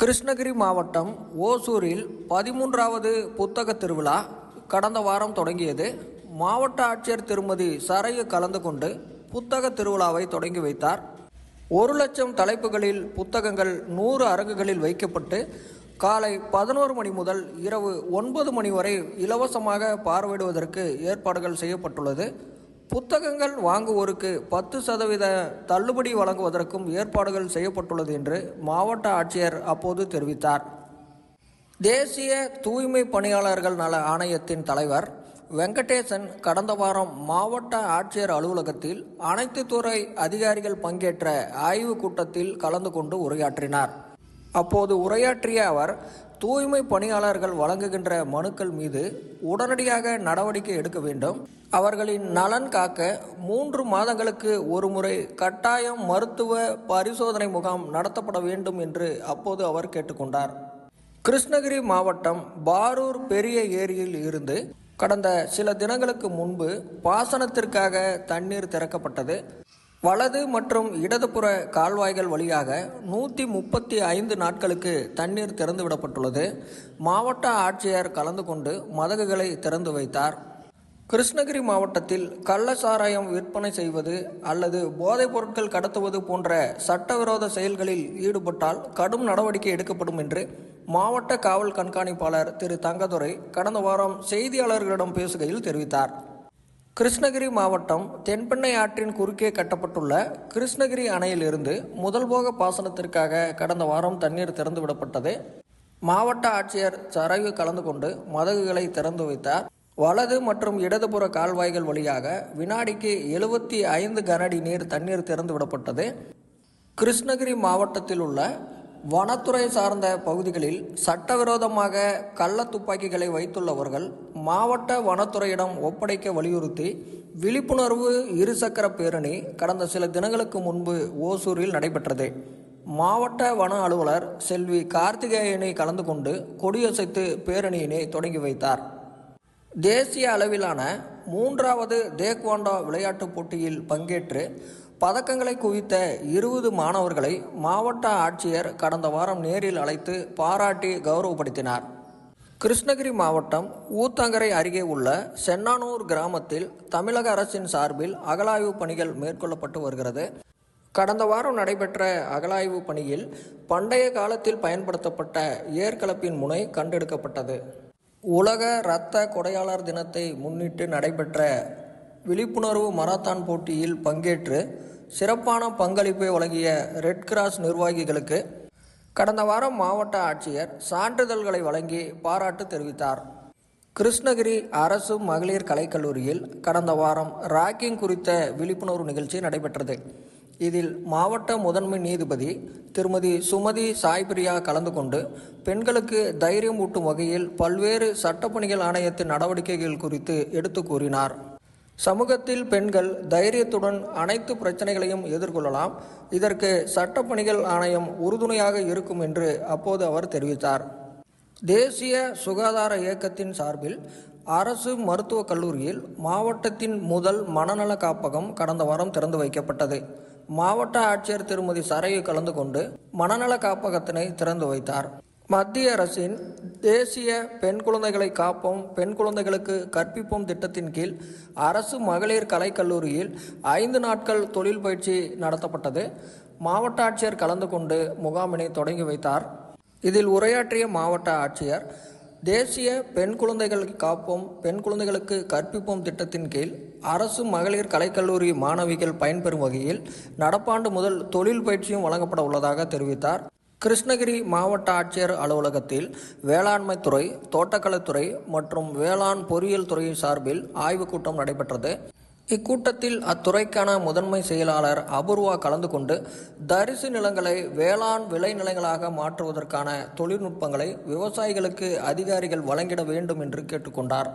கிருஷ்ணகிரி மாவட்டம் ஓசூரில் பதிமூன்றாவது புத்தக திருவிழா கடந்த வாரம் தொடங்கியது. மாவட்ட ஆட்சியர் திருமதி சரையு கலந்து கொண்டு புத்தக திருவிழாவை தொடங்கி வைத்தார். ஒரு லட்சம் தலைப்புகளில் புத்தகங்கள் நூறு அரங்குகளில் வைக்கப்பட்டு காலை பதினோரு மணி முதல் இரவு ஒன்பது மணி வரை இலவசமாக பார்வையிடுவதற்கு ஏற்பாடுகள் செய்யப்பட்டுள்ளது. புத்தகங்கள் வாங்குவோருக்கு பத்து சதவீத தள்ளுபடி வழங்குவதற்கும் ஏற்பாடுகள் செய்யப்பட்டுள்ளது என்று மாவட்ட ஆட்சியர் அப்போது தெரிவித்தார். தேசிய தூய்மை பணியாளர்கள் நல ஆணையத்தின் தலைவர் வெங்கடேசன் கடந்த வாரம் மாவட்ட ஆட்சியர் அலுவலகத்தில் அனைத்து துறை அதிகாரிகள் பங்கேற்ற ஆய்வுக் கூட்டத்தில் கலந்து கொண்டு உரையாற்றினார். அப்போது உரையாற்றிய அவர் தூய்மை பணியாளர்கள் வழங்குகின்ற மனுக்கள் மீது உடனடியாக நடவடிக்கை எடுக்க வேண்டும். அவர்களின் நலன் காக்க மூன்று மாதங்களுக்கு ஒருமுறை கட்டாயம் மருத்துவ பரிசோதனை முகாம் நடத்தப்பட வேண்டும் என்று அப்போது அவர் கேட்டுக்கொண்டார். கிருஷ்ணகிரி மாவட்டம் பாரூர் பெரிய ஏரியில் இருந்து கடந்த சில தினங்களுக்கு முன்பு பாசனத்திற்காக தண்ணீர் திறக்கப்பட்டது. வலது மற்றும் இடதுபுற கால்வாய்கள் வழியாக நூற்றி முப்பத்தி ஐந்து நாட்களுக்கு தண்ணீர் திறந்துவிடப்பட்டுள்ளது. மாவட்ட ஆட்சியர் கலந்து கொண்டு மதகுகளை திறந்து வைத்தார். கிருஷ்ணகிரி மாவட்டத்தில் கள்ள சாராயம் விற்பனை செய்வது அல்லது போதைப் பொருட்கள் கடத்துவது போன்ற சட்டவிரோத செயல்களில் ஈடுபட்டால் கடும் நடவடிக்கை எடுக்கப்படும் என்று மாவட்ட காவல் கண்காணிப்பாளர் திரு தங்கதுரை கடந்த வாரம் செய்தியாளர்களிடம் பேசுகையில் தெரிவித்தார். கிருஷ்ணகிரி மாவட்டம் தென்பெண்ணை ஆற்றின் குறுக்கே கட்டப்பட்டுள்ள கிருஷ்ணகிரி அணையிலிருந்து முதல் போக பாசனத்திற்காக கடந்த வாரம் தண்ணீர் திறந்துவிடப்பட்டது மாவட்ட ஆட்சியர் சரகு கலந்து கொண்டு மதகுகளை திறந்து வைத்தார். வலது மற்றும் இடதுபுற கால்வாய்கள் வழியாக வினாடிக்கு எழுபத்தி ஐந்து கனஅடி நீர் தண்ணீர் திறந்து விடப்பட்டது. கிருஷ்ணகிரி மாவட்டத்தில் உள்ள வனத்துறை சார்ந்த பகுதிகளில் சட்டவிரோதமாக கள்ள துப்பாக்கிகளை வைத்துள்ளவர்கள் மாவட்ட வனத்துறையிடம் ஒப்படைக்க வலியுறுத்தி விழிப்புணர்வு இருசக்கர பேரணி கடந்த சில தினங்களுக்கு முன்பு ஓசூரில் நடைபெற்றது. மாவட்ட வன அலுவலர் செல்வி கார்த்திகேயனை கலந்து கொண்டு கொடியசைத்து பேரணியினை தொடங்கி வைத்தார். தேசிய அளவிலான மூன்றாவது தேக்வாண்டா விளையாட்டுப் போட்டியில் பங்கேற்று பதக்கங்களை குவித்த இருபது மாணவர்களை மாவட்ட ஆட்சியர் கடந்த வாரம் நேரில் அழைத்து பாராட்டி கௌரவப்படுத்தினார். கிருஷ்ணகிரி மாவட்டம் ஊத்தங்கரை அருகே உள்ள சென்னானூர் கிராமத்தில் தமிழக அரசின் சார்பில் அகலாய்வு பணிகள் மேற்கொள்ளப்பட்டு வருகிறது. கடந்த வாரம் நடைபெற்ற அகலாய்வு பணியில் பண்டைய காலத்தில் பயன்படுத்தப்பட்ட ஏர்கலப்பின் முனை கண்டெடுக்கப்பட்டது. உலக இரத்த கொடையாளர் தினத்தை முன்னிட்டு நடைபெற்ற விழிப்புணர்வு மராத்தான் போட்டியில் பங்கேற்று சிறப்பான பங்களிப்பை வழங்கிய ரெட் கிராஸ் நிர்வாகிகளுக்கு கடந்த வாரம் மாவட்ட ஆட்சியர் சான்றிதழ்களை வழங்கி பாராட்டு தெரிவித்தார். கிருஷ்ணகிரி அரசு மகளிர் கலைக்கல்லூரியில் கடந்த வாரம் ராக்கிங் குறித்த விழிப்புணர்வு நிகழ்ச்சி நடைபெற்றது. இதில் மாவட்ட முதன்மை நீதிபதி திருமதி சுமதி சாய்பிரியா கலந்து கொண்டு பெண்களுக்கு தைரியம் ஊட்டும் வகையில் பல்வேறு சட்டப்பணிகள் ஆணையத்தின் நடவடிக்கைகள் குறித்து எடுத்து கூறினார். சமூகத்தில் பெண்கள் தைரியத்துடன் அனைத்து பிரச்சனைகளையும் எதிர்கொள்ளலாம். இதற்கு சட்டப்பணிகள் ஆணையம் உறுதுணையாக இருக்கும் என்று அப்போது அவர் தெரிவித்தார். தேசிய சுகாதார இயக்கத்தின் சார்பில் அரசு மருத்துவக் கல்லூரியில் மாவட்டத்தின் முதல் மனநல காப்பகம் கடந்த வாரம் திறந்து வைக்கப்பட்டது. மாவட்ட ஆட்சியர் திருமதி சரையு கலந்து கொண்டு மனநல காப்பகத்தினை திறந்து வைத்தார். மத்திய அரசின் தேசிய பெண் குழந்தைகளை காப்போம் பெண் குழந்தைகளுக்கு கற்பிப்போம் திட்டத்தின் கீழ் அரசு மகளிர் கலைக்கல்லூரியில் ஐந்து நாட்கள் தொழில் பயிற்சி நடத்தப்பட்டது. மாவட்ட ஆட்சியர் கலந்து கொண்டு முகாமினை தொடங்கி வைத்தார். இதில் உரையாற்றிய மாவட்ட ஆட்சியர் தேசிய பெண் குழந்தைகள் காப்போம் பெண் குழந்தைகளுக்கு கற்பிப்போம் திட்டத்தின் கீழ் அரசு மகளிர் கலைக்கல்லூரி மாணவிகள் பயன்பெறும் வகையில் நடப்பாண்டு முதல் தொழில் பயிற்சியும் வழங்கப்பட உள்ளதாக தெரிவித்தார். கிருஷ்ணகிரி மாவட்ட ஆட்சியர் அலுவலகத்தில் வேளாண்மை துறை தோட்டக்கலைத்துறை மற்றும் வேளாண் பொறியியல் துறை சார்பில் ஆய்வுக் கூட்டம் நடைபெற்றது. இக்கூட்டத்தில் அத்துறைக்கான முதன்மை செயலாளர் அபூர்வா கலந்து கொண்டு தரிசு நிலங்களை வேளாண் விளைநிலங்களாக மாற்றுவதற்கான தொழில்நுட்பங்களை விவசாயிகளுக்கு அதிகாரிகள் வழங்கிட வேண்டும் என்று கேட்டுக்கொண்டார்.